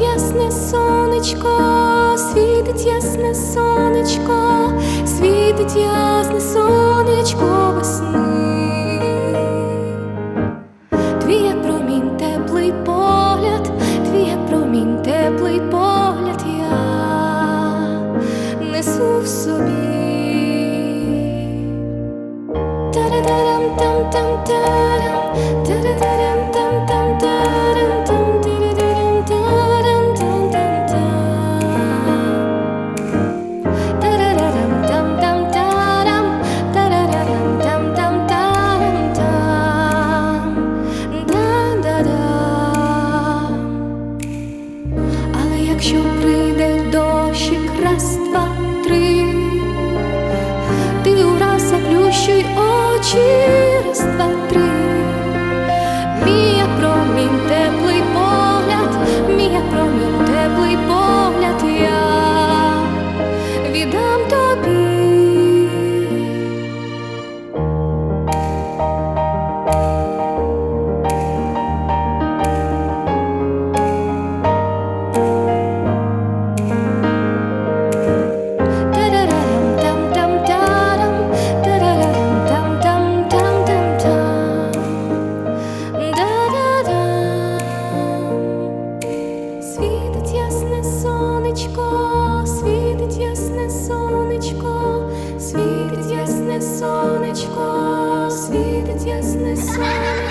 ясне сонечко, світить ясне сонечко, світить ясне сонечко весни. Твій промінь теплий погляд, твій промінь теплий погляд я несу в собі. Тарадарам якщо прийде сонечко, світить ясне сонечко, світить ясне сонечко, світить ясне сонечко,